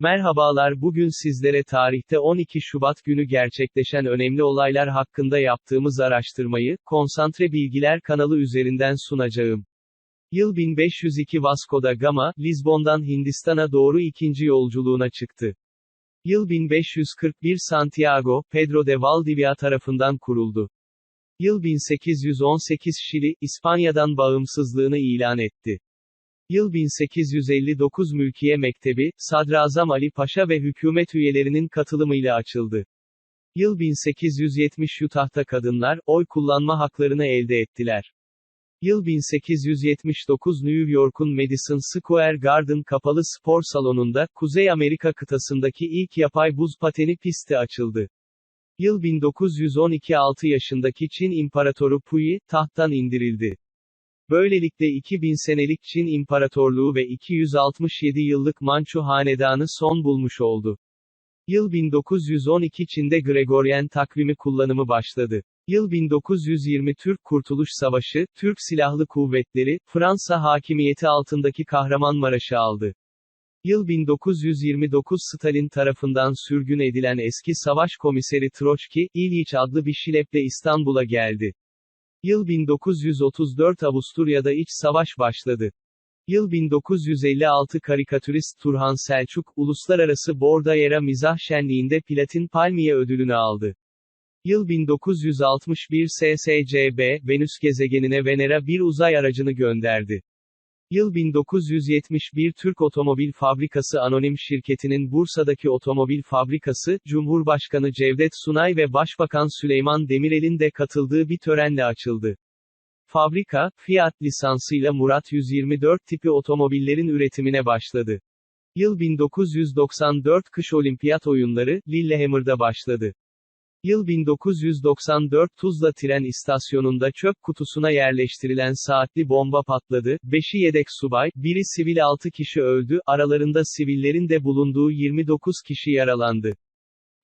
Merhabalar bugün sizlere tarihte 12 Şubat günü gerçekleşen önemli olaylar hakkında yaptığımız araştırmayı, Konsantre Bilgiler kanalı üzerinden sunacağım. Yıl 1502 Vasco da Gama, Lizbon'dan Hindistan'a doğru ikinci yolculuğuna çıktı. Yıl 1541 Santiago, Pedro de Valdivia tarafından kuruldu. Yıl 1818 Şili, İspanya'dan bağımsızlığını ilan etti. Yıl 1859 Mülkiye Mektebi, Sadrazam Ali Paşa ve hükümet üyelerinin katılımıyla açıldı. Yıl 1870 Utah'ta kadınlar, oy kullanma haklarını elde ettiler. Yıl 1879 New York'un Madison Square Garden kapalı spor salonunda, Kuzey Amerika kıtasındaki ilk yapay buz pateni pisti açıldı. Yıl 1912 6 yaşındaki Çin İmparatoru Puyi, tahttan indirildi. Böylelikle 2000 senelik Çin İmparatorluğu ve 267 yıllık Mançu Hanedanı son bulmuş oldu. Yıl 1912 Çin'de Gregorian takvimi kullanımı başladı. Yıl 1920 Türk Kurtuluş Savaşı, Türk Silahlı Kuvvetleri, Fransa hakimiyeti altındaki Kahramanmaraş'ı aldı. Yıl 1929 Stalin tarafından sürgün edilen eski savaş komiseri Troçki, İlyich adlı bir şileple İstanbul'a geldi. Yıl 1934 Avusturya'da iç savaş başladı. Yıl 1956 karikatürist Turhan Selçuk, Uluslararası Bordayera Mizah Şenliği'nde Platin Palmiye ödülünü aldı. Yıl 1961 SSCB, Venüs gezegenine Venera bir uzay aracını gönderdi. Yıl 1971 Türk Otomobil Fabrikası Anonim Şirketi'nin Bursa'daki otomobil fabrikası, Cumhurbaşkanı Cevdet Sunay ve Başbakan Süleyman Demirel'in de katıldığı bir törenle açıldı. Fabrika, Fiat lisansıyla Murat 124 tipi otomobillerin üretimine başladı. Yıl 1994 Kış Olimpiyat Oyunları, Lillehammer'da başladı. Yıl 1994 Tuzla tren istasyonunda çöp kutusuna yerleştirilen saatli bomba patladı, 5'i yedek subay, biri sivil 6 kişi öldü, aralarında sivillerin de bulunduğu 29 kişi yaralandı.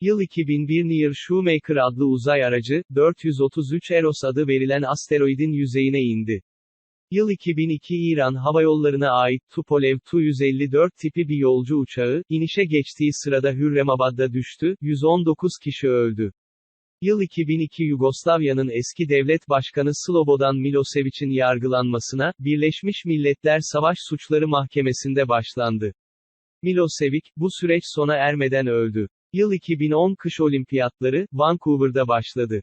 Yıl 2001 Near Shoemaker adlı uzay aracı, 433 Eros adı verilen asteroidin yüzeyine indi. Yıl 2002 İran Havayolları'na ait Tupolev Tu-154 tipi bir yolcu uçağı, inişe geçtiği sırada Hürremabad'da düştü, 119 kişi öldü. Yıl 2002 Yugoslavya'nın eski devlet başkanı Slobodan Milosevic'in yargılanmasına, Birleşmiş Milletler Savaş Suçları Mahkemesi'nde başlandı. Milosevic, bu süreç sona ermeden öldü. Yıl 2010 Kış Olimpiyatları, Vancouver'da başladı.